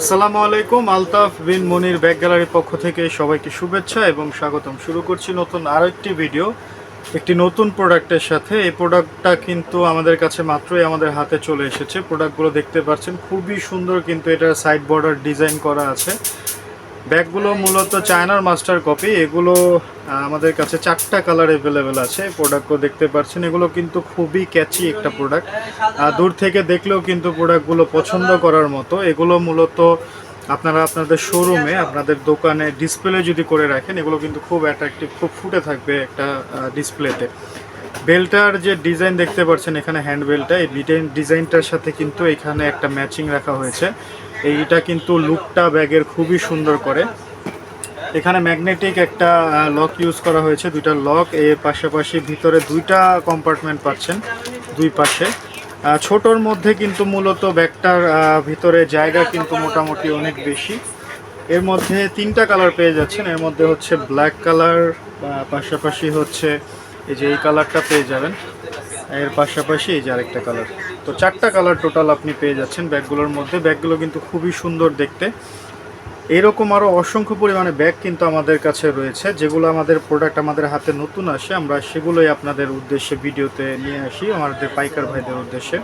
আসসালামু আলাইকুম, আলতাফ বিন মনির ব্যাগ গ্যালারির পক্ষ থেকে সবাইকে শুভেচ্ছা এবং স্বাগতম। শুরু করছি নতুন আরও একটি ভিডিও, একটি নতুন প্রোডাক্টের সাথে। এই প্রোডাক্টটা কিন্তু আমাদের কাছে মাত্রই আমাদের হাতে চলে এসেছে। প্রোডাক্টগুলো দেখতে পাচ্ছেন, খুবই সুন্দর কিন্তু এটার সাইড বর্ডার ডিজাইন করা আছে। ব্যাগগুলো মূলত চায়নার মাস্টার কপি। এগুলো আমাদের কাছে চারটা কালার অ্যাভেলেবেল আছে। প্রোডাক্টগুলো দেখতে পাচ্ছেন। এগুলো কিন্তু খুবই ক্যাচি একটা প্রোডাক্ট। দূর থেকে দেখলেও কিন্তু প্রোডাক্টগুলো পছন্দ করার মতো। এগুলো মূলত আপনারা আপনাদের শোরুমে আপনাদের দোকানে ডিসপ্লে যদি করে রাখেন, এগুলো কিন্তু খুব অ্যাট্রাকটিভ খুব ফুটে থাকবে একটা ডিসপ্লেতে বেলটার যে ডিজাইন দেখতে পাচ্ছেন, এখানে হ্যান্ড বেলটা এই ডিজাইনটার সাথে কিন্তু এখানে একটা ম্যাচিং রাখা হয়েছে। এইটা কিন্তু লুকটা ব্যাগের খুবই সুন্দর করে। এখানে ম্যাগনেটিক একটা লক ইউজ করা হয়েছে, দুইটা লক। এর পাশাপাশি ভিতরে দুইটা কম্পার্টমেন্ট পাচ্ছেন, দুই পাশে। ছোটর মধ্যে কিন্তু মূলত ব্যাগটার ভিতরে জায়গা কিন্তু মোটামুটি অনেক বেশি। এর মধ্যে তিনটা কালার পেয়ে যাচ্ছেন। এর মধ্যে হচ্ছে ব্ল্যাক কালার পাশাপাশি হচ্ছে এই যে এই কালারটা পেয়ে যাবেন। এর পাশাপাশি এই যে আরেকটা কালার তো চারটা কালার টোটাল আপনি পেয়ে যাচ্ছেন ব্যাগগুলোর মধ্যে। ব্যাগগুলো কিন্তু খুবই সুন্দর দেখতে। এরকম আরও অসংখ্য পরিমাণে ব্যাগ কিন্তু আমাদের কাছে রয়েছে, যেগুলো আমাদের প্রোডাক্ট আমাদের হাতে নতুন আসে। আমরা সেগুলোই আপনাদের উদ্দেশ্যে ভিডিওতে নিয়ে আসি, আমাদের পাইকার ভাইদের উদ্দেশ্যে।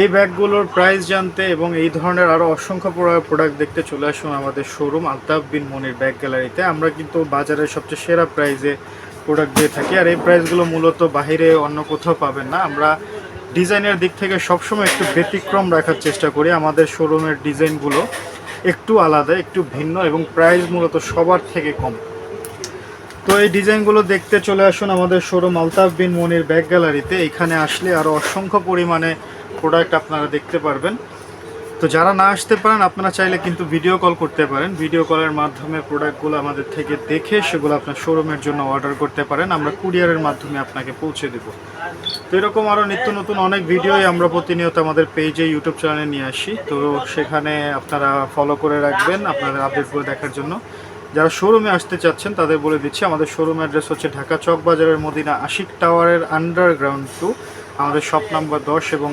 এই ব্যাগগুলোর প্রাইস জানতে এবং এই ধরনের আরও অসংখ্য প্রোডাক্ট দেখতে চলে আসুন আমাদের শোরুম আলতাফ বিন মনির ব্যাগ গ্যালারিতে আমরা কিন্তু বাজারের সবচেয়ে সেরা প্রাইজে প্রোডাক্ট দিয়ে থাকি, আর এই প্রাইসগুলো মূলত বাইরে অন্য কোথাও পাবেন না। আমরা ডিজাইনের দিক থেকে সবসময় একটু ব্যতিক্রম রাখার চেষ্টা করি। আমাদের শোরুমের ডিজাইনগুলো একটু আলাদা, একটু ভিন্ন এবং প্রাইস মূলত সবার থেকে কম। তো এই ডিজাইনগুলো দেখতে চলে আসুন আমাদের শোরুম আলতাফ বিন মনির ব্যাগ গ্যালারিতে এখানে আসলে আরও অসংখ্য পরিমাণে প্রোডাক্ট আপনারা দেখতে পারবেন। তো যারা না আসতে পারেন, আপনারা চাইলে কিন্তু ভিডিও কল করতে পারেন। ভিডিও কলের মাধ্যমে প্রোডাক্টগুলো আমাদের থেকে দেখে সেগুলো আপনার শোরুমের জন্য অর্ডার করতে পারেন। আমরা কুরিয়ারের মাধ্যমে আপনাকে পৌঁছে দেব। তো এরকম আরও নিত্য নতুন অনেক ভিডিওই আমরা প্রতিনিয়ত আমাদের পেজে ইউটিউব চ্যানেলে নিয়ে আসি। তো সেখানে আপনারা ফলো করে রাখবেন আপনাদের আপডেটগুলো দেখার জন্য। যারা শোরুমে আসতে চাচ্ছেন, তাদের বলে দিচ্ছি, আমাদের শোরুম অ্যাড্রেস হচ্ছে ঢাকা চক বাজারের মদিনা আশিক টাওয়ারের আন্ডারগ্রাউন্ড টু আমাদের শপ নাম্বার দশ এবং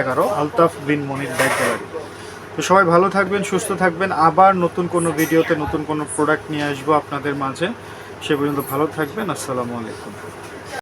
এগারো, আলতাফ বিন মনির ব্যাগ গ্যালারি তো সবাই ভালো থাকবেন, সুস্থ থাকবেন। আবার নতুন কোনো ভিডিওতে নতুন কোনো প্রোডাক্ট নিয়ে আসব আপনাদের মাঝে। সে পর্যন্ত ভালো থাকবেন। আসসালামু আলাইকুম।